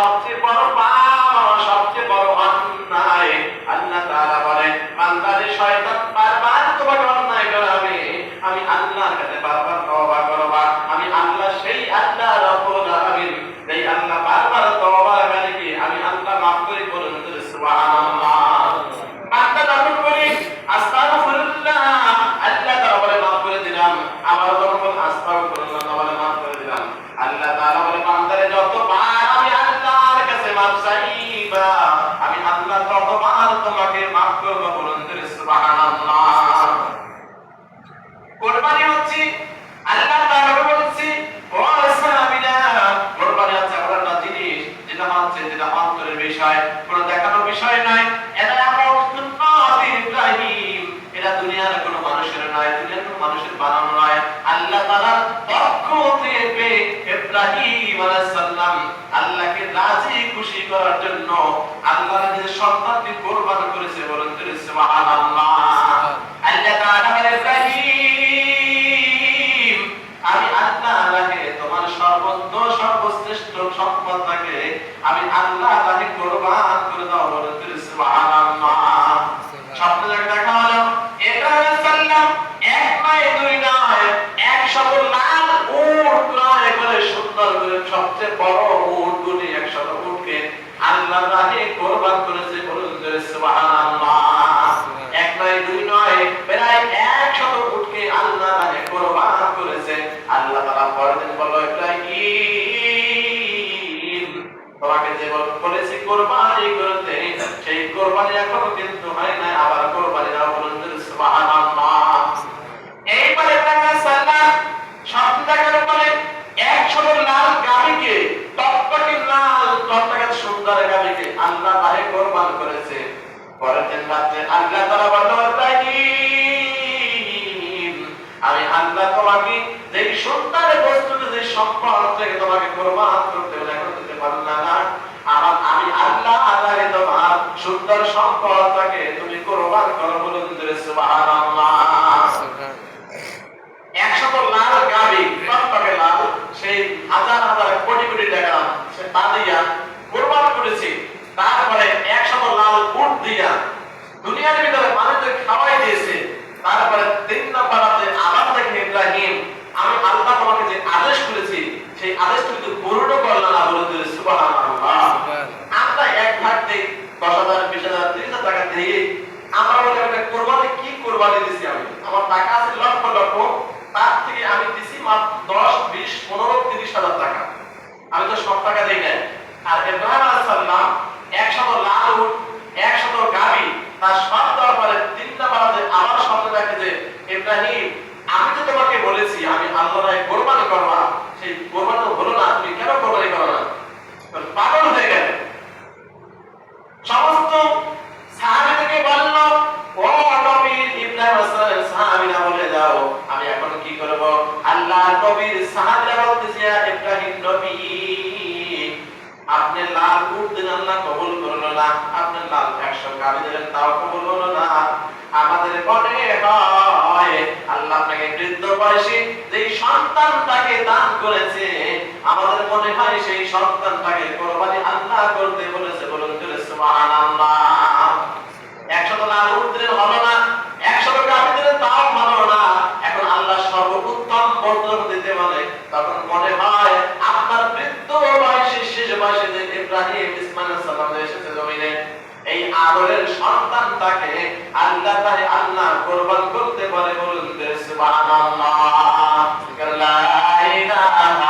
সবচেয়ে মানুষের মানুষের বানানো আল্লাহ তালার পক্ষ থেকে ইব্রাহিম আলাইসাল্লাম আল্লাহকে রাজি খুশি করার জন্য আল্লাহ নিজের কোরবান করেছে তিনি সুবহানাল্লাহ। আল্লাহ তাআলা ইব্রাহিম আমি আল্লাহ আল্লাহকে তোমার সর্বোচ্চ সর্বশ্রেষ্ঠ সম্পদ আমি আল্লাহ কোরবান করে দাও বরং তিনি সুবহানাল্লাহ। সবচেয়ে বড় উট গুলি একশত আল্লাহ রাহে কোরবান করেছে বলুন এক নয়, দুই নয়, প্রায় একশত উটকে আল্লাহ রাহে কোরবান করেছে। আল্লাহ তাআলা পরের দিন বলল, ইব্রাহিম, তোমাকে যে বলেছি কোরবানি করতে, সেই কোরবানি এখনও কিন্তু হয় না আবার কোরবানি দাও বলুন সুবহানাল্লাহ। সম্পদ তোমাকে দিতে না। আমি আল্লাহ আল্লাহ সুন্দর সম্পদটাকে তুমি কোরবান করো বলে সুবহানাল্লাহ। আমি এখন কি করব? আল্লাহ নবীর ইব্রাহিম নবী, আপনি লাল কবুল না, আপনি লাল একশো কালি দিলেন, তাও কবুল হলো না। আমাদের মনে হয় আল্লাহ আপনাকে বৃদ্ধ বয়সে যেই সন্তানটাকে দান করেছে, আমাদের মনে হয় সেই সন্তানটাকে কোরবানি আল্লাহ করতে বলেছে বলুন করে সুবহান আল্লাহ একশো লাল উট হলো না একশো কালি দিলেন তাও ভালো না। কোরবান করতে পারে বলতে সুবহানাল্লাহ। লা ইলাহা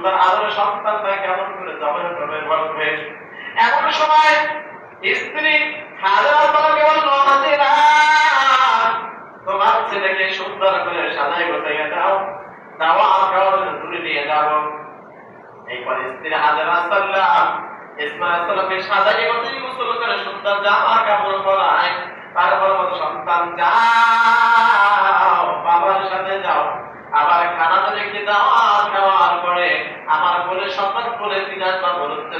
সুন্দর আদর সন্তানটা কেমন করে জবে জবে বলবে এমন সময় স্ত্রী হাজার তোমাকে বলল, হাজিরা, তোমার ছেলেকে সুন্দর করে সাজাই গোছাইয়া দাও। দাওয়া দূরে নিয়ে যাব এইপর স্ত্রী হাজারা ইসমাইল সাল্লামকে সাজাই গোছাই করে সুন্দর জামা কাপড় পরায় তারপর সন্তান যাও বাবার সাথে যাও আবার খানাটা রেখে দাওয়া খাওয়ার পরে আমার বলে সন্তান বলে দিনার বা বলতে সুবহানাল্লাহ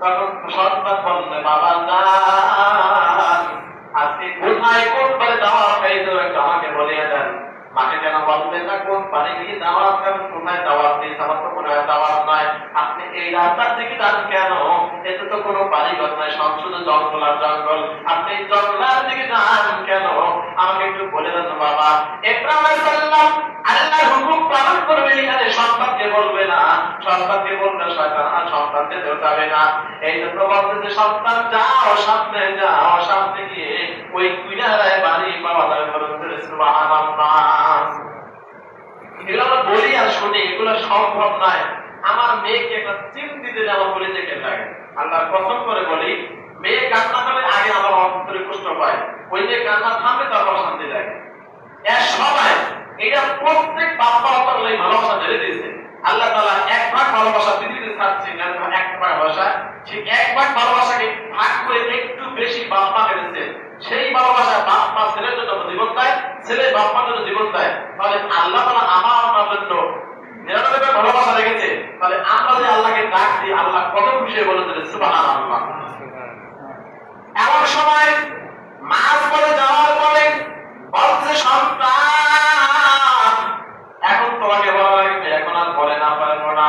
তখন সন্তান বললে বাবা যান আজকে কোথায় কোন পারে দাওয়াত খাইতে একটু আমাকে বলিয়া দেন বলবেন না, কোন পারে গিয়ে দাওয়াত খাবেন কোথায় দাওয়াত দিই আমার তো মনে হয় দাওয়াত নয় আপনি এই রাস্তার দিকে যান কেন? এতে তো কোনো বাড়িঘর নয় সব শুধু জঙ্গল আর জঙ্গল। আপনি জঙ্গলের দিকে যান কেন? আমাকে একটু বলে দেন বাবা। ইব্রাহিম আল্লাহর হুকুম পালন করবে এখানে, সন্তানকে বলবে না। সন্তানকে বলবে শয়তান আর সন্তানকে যাবে না। এই জন্য বলতেছে, সন্তান যাও, সামনে যাও, সামনে গিয়ে ওই কুইনারায় বাড়ি পাওয়া যাবে বলতে সুবহানাল্লাহ। এগুলো আমরা বলি আর শুনি, এগুলো সম্ভব নয়। আমার মেয়েকে একটা আল্লাহ প্রথম করে বলি, মেয়ে কান্না করে আগে আমার অন্তরে কষ্ট পায়, ওই কান্না থামবে তারপর শান্তি এর সবাই, এটা প্রত্যেক বাপ্পা ভালোবাসা ঢেলে দিয়েছে। আল্লাহ তালা এক ভাগ ভালোবাসা পৃথিবীতে এক ভাগ ভালোবাসা সেই এক ভাগ ভালোবাসাকে ভাগ করে একটু বেশি বাপ্পা পেরেছে সেই ভালোবাসা বাপ্পা ছেলের জন্য জীবন দেয়, ছেলে বাপ্পার জন্য জীবন দেয়। তাহলে আল্লাহ তাআলা আমার আপনার জন্য নিরানব্বই ভালোবাসা রেখেছে। তাহলে আমরা যে আল্লাহকে ডাক দিই, আল্লাহ কত খুশি বলে দিলে সুবহানাল্লাহ। এমন সময় মাস পরে যাওয়ার পরে বলছে, সন্তান, এখন তোমাকে বলা এখন আর বলে না, পারব না।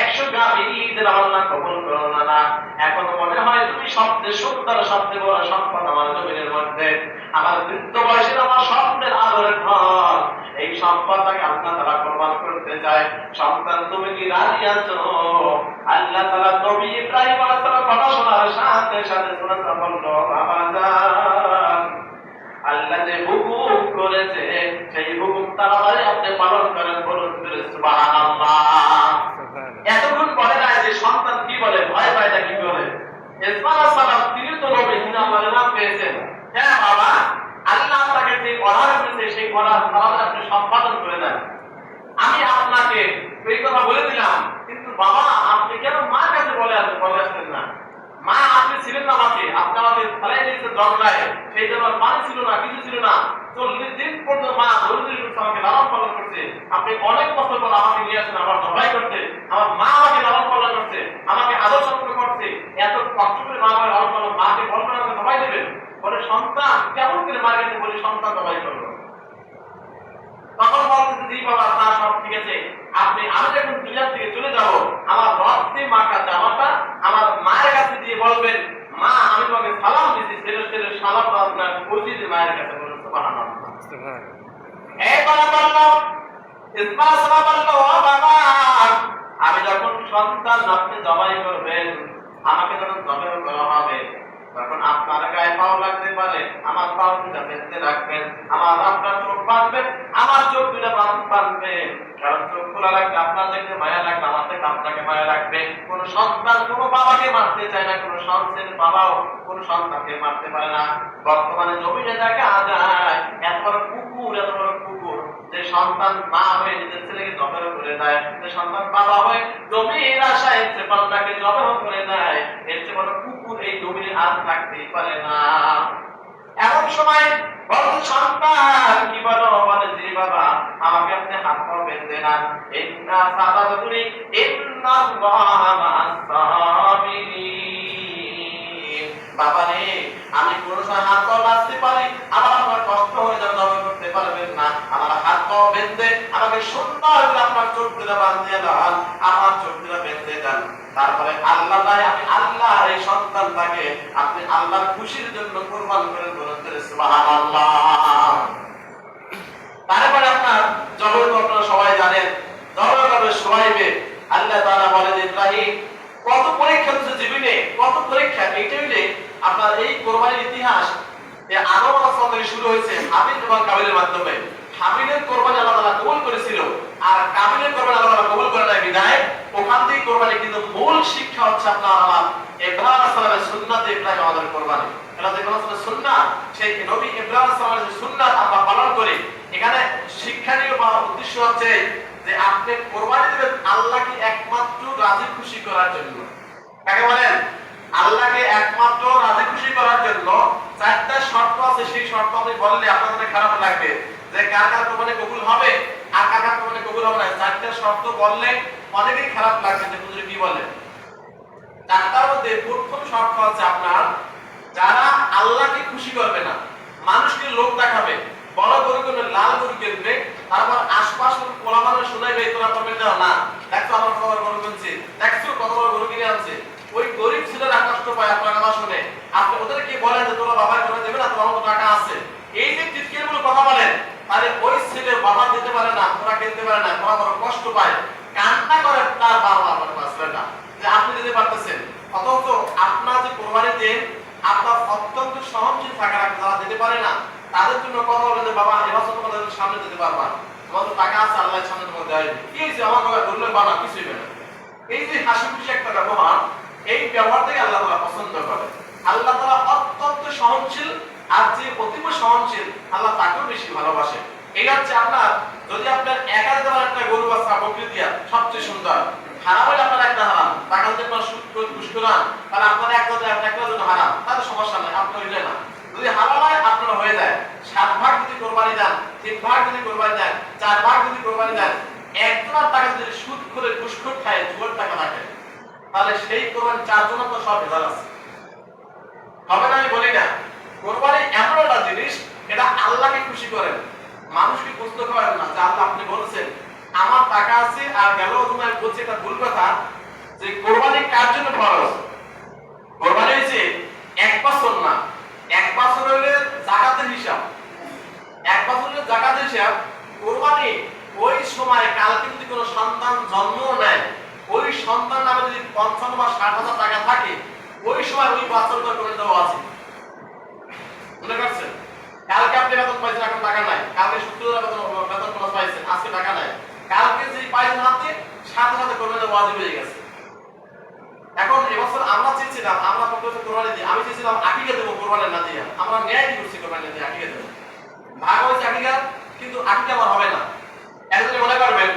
একশো গাভী দিলে আল্লাহ কবুল করল না। এখন মনে হয় তুমি সবচেয়ে সুন্দর সবচেয়ে বড় সম্পদ আমার জমিনের মধ্যে। আমার বৃদ্ধ বয়সের আমার স্বপ্নের আদরের ঘর। এই সম্পদটাকে আল্লাহ তারা কোরবান করতে চায়। সন্তান, তুমি কি রাজি আছো? আল্লাহ তালা নবী ইব্রাহিম আলাইহিস কথা শোনার সাথে সাথে শোনা বলল আল্লাহ যে হুকুম করেছে, সেই হুকুম তারা আপনি পালন করেন বলুন সুবহানাল্লাহ। এতক্ষণ বলে না যে সন্তান কি বলে, ভয় পায় না কি বলে তিনি তো নাম পেয়েছেন। হ্যাঁ বাবা, আল্লাহ আপনাকে যে অর্ডার করেছে সেই অর্ডার তাহলে আপনি সম্পাদন করে দেন। আমি আপনাকে এই কথা বলে দিলাম, কিন্তু বাবা, আপনি কেন মার কাছে বলে আসতে বলে আসতেন না? মা, আপনি ছিলেন না আমাকে। আপনি আমাকে ফেলাই দিয়েছেন জঙ্গলায় সেই জন্য পানি ছিল না, কিছু ছিল না। চল্লিশ দিন পর্যন্ত মা দরিদ্র আমাকে লালন পালন করছে। আপনি অনেক বছর পর আমাকে নিয়ে আসেন, আমার জবাই করতে। আমার মা আমাকে লালন পালন করছে, আমাকে আদর করছে। এত কষ্ট করে মা আমার লালন পালন, মাকে বলবেন আমাকে জবাই দেবেন। বলে, সন্তান, কেমন করে মার কাছে বলি, সন্তান জবাই করল? তখন বলতেছে, জি বাবা, তা সব ঠিক আছে। আপনি আমি যখন দুনিয়া থেকে চলে যাব আমার রক্তে মাকা জামাটা আমার মায়ের কাছে দিয়ে বলবেন মা আমি তোমাকে সালাম দিচ্ছি ছেলে ছেলে সালাম আপনার পৌঁছে মায়ের কাছে বলুন ও বাবা আমি যখন সন্তান আপনি জবাই করবেন আমাকে যখন জবাই করা হবে। তখন আপনার গায়ে পাও লাগতে পারে, আমার পাও দুটা বেঁধে রাখবেন, আমার আপনার চোখ বাঁধবেন আমার চোখ দুটা বাঁধবেন কারণ চোখ খোলা লাগবে আপনার দেখতে মায়া লাগবে, আমার থেকে আপনাকে মায়া লাগবে। কোন সন্তান কোন বাবাকে মারতে চায় না, কোন সন্তানের বাবাও কোন সন্তানকে মারতে পারে না। বর্তমানে জমিনে দেখা যায় এত বড় কুকুর, এত বড় কুকুর। যে সন্তান মা হয়ে নিজের ছেলেকে জবের করে দেয়, যে সন্তান বাবা হয়ে জমির আশায় সে পাল্লাকে জবের করে দেয়, এর চেয়ে বড় কুকুর এই জমিনে আর থাকতেই পারে না। এমন সময় বড় সন্তান, কি বলো? বলে যে বাবা, আমাকে আপনি হাত পা বেঁধে না ইন্না সাদাতুনি ইন্না আল্লাহ বাবা রে আমি কোন সময় হাত পা বাঁধতে পারি। আবার আমার কষ্ট হয়ে যাবে জবে করতে পারবেন না। আমার হাত পা বেঁধে, আমাকে সুন্দর আপনার চোখ দুটা বাঁধিয়ে দেন আমার চোখ দুটা বেঁধে দেন। তারপরে আল্লাহ নাই, আমি আল্লাহ এই সন্তানটাকে আপনি আল্লাহর খুশির জন্য কোরবান করে বলেন সুবহানাল্লাহ। তারপরে আপনার জবর আপনারা সবাই জানেন জবর কবে শোয়াইবে আল্লাহ তাআলা বলেন, ইব্রাহিম পরীক্ষা দিচ্ছে জীবনে, কত পরীক্ষা এইটা হইলে আপনার এই কোরবানির ইতিহাস আদম থেকে শুরু হয়েছে হাবিল এবং কাবিলের মাধ্যমে। হাবিলের কোরবানি আল্লাহ তাআলা কবুল করেছিল, আর কাবিলের কোরবানি আল্লাহ তাআলা কবুল করে নাই বিদায়। ওখান থেকে কোরবানি কিন্তু মূল শিক্ষা হচ্ছে আপনার আমার ইব্রাহিম আলাইহিস সুন্নাতে ইব্রাহিম আমাদের কোরবানি। এটা যে কোন সুন্নাত। সেই নবী ইব্রাহিম আলাইহিস সালামের সুন্নাত আমরা পালন করি, এখানে শিক্ষণীয় বা উদ্দেশ্য হচ্ছে যে আপনি কোরবানি দেবেন আল্লাহকে একমাত্র রাজি খুশি করার জন্য। কাকে বলেন? আল্লাহকে একমাত্র রাজি খুশি করার জন্য চারটা শর্ত আছে। সেই শর্ত আপনি বললে আপনাদের খারাপ লাগবে। যে কার কার কোরবানি কবুল হবে আর কার কার কোরবানি কবুল হবে না। চারটা শর্ত বললে অনেকেই খারাপ লাগছে যে হুজুর কি বলে চারটার মধ্যে প্রথম শর্ত হচ্ছে আপনার, যারা আল্লাহকে খুশি করবে না, মানুষকে লোক দেখাবে, বড় গরু কিনবে, লাল গরু কিনবে, তারপর আশপাশ কোলামানে শোনাইবে তোরা করবে দেওয়া না দেখছ আমার কত বড় গরু কিনছে দেখছ কত বড় গরু কিনে আনছে ওই গরিব ছেলেরা কষ্ট পায় আপনার কথা শুনে আপনি ওদেরকে বলেন যে তোরা বাবার করে দেবে না তোমার মতো টাকা আছে এই যে টিটকেরগুলো কথা বলেন তাহলে ওই ছেলে বাবা দিতে পারে না তোরা কিনতে পারে না তোরা বড় কষ্ট পায় কান্না করে তার বাবা আপনার ছেলেটা যে আপনি দিতে পারতেছেন অথচ আপনার যে কোরবানি দেন আপনার অত্যন্ত সহনশীল থাকা রাখবে যারা দিতে পারে না তাদের জন্য কথা বলে যে বাবা এবছর তোমাদের সামনে দিতে পারবা তোমার তো টাকা আছে আল্লাহর সামনে তোমার হবে। কি হয়েছে আমার কথা বললে বানা কিছুই না। এই যে হাসি খুশি একটা ব্যবহার, এই ব্যবহার আল্লাহ তাআলা পছন্দ করে। আল্লাহ তাআলা অত্যন্ত সহনশীল আর যে অতীব সহনশীল, আল্লাহ তাকেও বেশি ভালোবাসে। এই হচ্ছে আপনার, যদি আপনার একা দিতে একটা গরু বা বকরি দিয়া সবচেয়ে সুন্দর হারাম হলে আপনার একটা হারাম। টাকা যদি আপনার সুদ করে ঘুষ তাহলে আপনার একটা যদি আপনার একটা জন্য হারাম। তাহলে সমস্যা নাই, আপনার হইলে না। যদি হারাম হয়, আপনার হয়ে যায়। সাত ভাগ যদি কোরবানি দেন তিন ভাগ যদি কোরবানি দেন, চার ভাগ যদি কোরবানি দেন একজনের টাকা যদি সুদ করে ঘুষখোর খায়, জুয়ার টাকা থাকে তাহলে সেই কোরবানি চারজনের তো সব ভেজাল আছে। হবে না আমি বলি না। কোরবানি এমন একটা জিনিস, এটা আল্লাহকে খুশি করেন। মানুষকে বুঝতে পারেন না, যে আল্লাহ আপনি বলেছেন, আমার টাকা আছে আর গেল তোমার বলছে এটা ভুল কথা, যে কোরবানি কার জন্য ফরজ? কোরবানি হয়েছে এক বছর না, এক বছর হলে জাকাতের হিসাব। এক বছর হলে জাকাতের হিসাব কোরবানি, ওই সময় কালকে যদি কোনো সন্তান জন্ম নেয় ওই সন্তান নামে যদি পঞ্চান্ন বা ষাট হাজার টাকা থাকে, ওই সময় ওই করে দেওয়া আছে। মনে কালকে আপনি বেতন পাইছেন, এখন টাকা নাই। কালকে শুক্রবার বেতন বেতন পাইছেন, আজকে টাকা নাই। কালকে যে পাইছেন হাতে সাথে সাথে কোরবানি ওয়াজিব হয়ে গেছে। এখন এবছর আমরা চেয়েছিলাম, আমরা কোরবানি দিই আমি চেয়েছিলাম আকিকা দেবো কোরবানি না দিয়ে। আমরা ন্যায় করছি কোরবানি দিয়ে আকিকা দেবো। ভাগ হয়েছে আকিকা কিন্তু আকিকা আমার হবে না। একজনে মনে করবেন,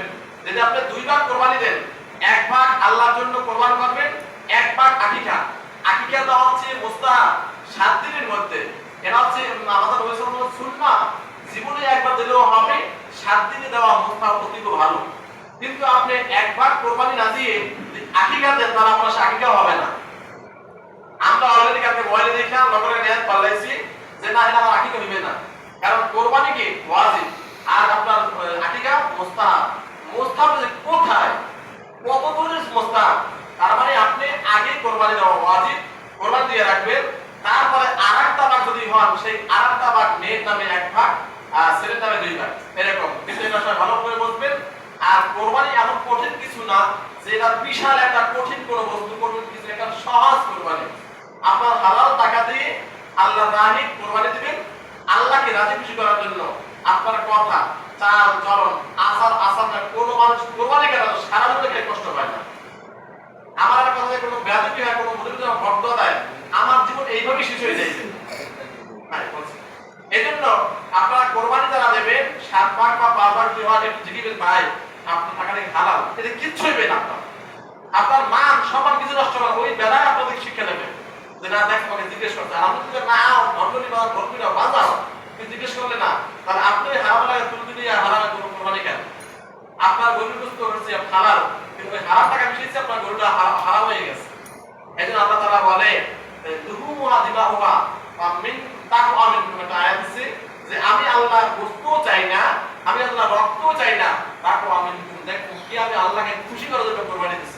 যদি আপনি দুই ভাগ কোরবানি দেন, এক ভাগ আল্লাহর জন্য কোরবান করবেন, এক ভাগ আকিকা। আকিকা দেওয়া হচ্ছে মোস্তাহাব সাত দিনের মধ্যে। এটা হচ্ছে আমাদের নবী সাল্লাল্লাহু জীবনে একবার দিলেও হবে, সাত দিনে দেওয়া মোস্তাহাব অতি ভালো। কিন্তু আপনি এক ভাগ কোরবানি না দিয়ে আকিকা দেন, তাহলে আপনার আকিকা হবে না। আমরা অলরেডি কালকে মোবাইলে দেখলাম লগরে নিয়াত পাল্লাইছি যে, না, এটা আমার আকিকা হইবে না। কারণ কোরবানি কি? ওয়াজিব। আর আপনার আকিকা? মুস্তাহাব। মুস্তাহাব কোথায়? কত দূরের মুস্তাহাব? তার মানে আপনি আগে কোরবানি দেওয়া ওয়াজিব, কোরবানি দিয়ে রাখবেন। তারপরে আরেকটা ভাগ যদি হন সেই আরেকটা ভাগ মেয়ের নামে এক ভাগ, আর ছেলের নামে দুই ভাগ। এরকম। সবাই ভালো করে বুঝবেন। আর কোরবানি এমন কঠিন কিছু না, যে এটা বিশাল একটা কঠিন কোনো বস্তু, কঠিন কিছু একটা সহজ কোরবানি। আপনার হালাল টাকা দিয়ে আল্লাহ রাহি কোরবানি দিবেন আল্লাহকে রাজি খুশি করার জন্য আপনার কথা চাল চরণ আচার আচার না কোনো মানুষ কোরবানি কেন সারা জীবনে কষ্ট পায় না। আমার কথা কোনো ব্যাধি হয় কোনো জন্য ভক্ত দেয় আমার জীবন এইভাবেই শেষ হয়ে যাইছে হ্যাঁ, এই জন্য আপনারা কোরবানি যারা দেবেন সাত বা পাঁচ দুই একটু জিগিবেন ভাই আপনার টাকা থেকে হালাল না আপনার। আপনার মান সম্মান কিছু নষ্ট হবে ওই বেলায় আপনাদের শিক্ষা দেবে যে না তোমাকে জিজ্ঞেস করতে আপনি যদি না বা জিজ্ঞেস করলে, না, তাহলে আপনি হারাম লাগে হারামে কোনো কোরবানি কেন? আপনার হচ্ছে হালাল। কিন্তু ওই হারাম টাকা মিশিয়েছে, আপনার গরুটা হারাম হয়ে গেছে। এই জন্য আল্লাহ তাআলা বলে দিবাহুহা বা মিন একটা আয়াত যে আমি আল্লাহর চাই না, আমি আল্লাহর রক্তও চাই না। তাকওয়া মিন দেখো কি আমি আল্লাহকে খুশি করার জন্য কোরবানি দিছি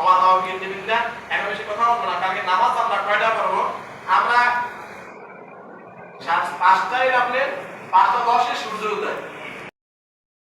আমার নাম বিল্লাহ এখন বেশি কথা বলব না। কালকে নামাজ আমরা কয়টা পড়ব? আমরা পাঁচটায় আপনার পাঁচটা দশে সূর্য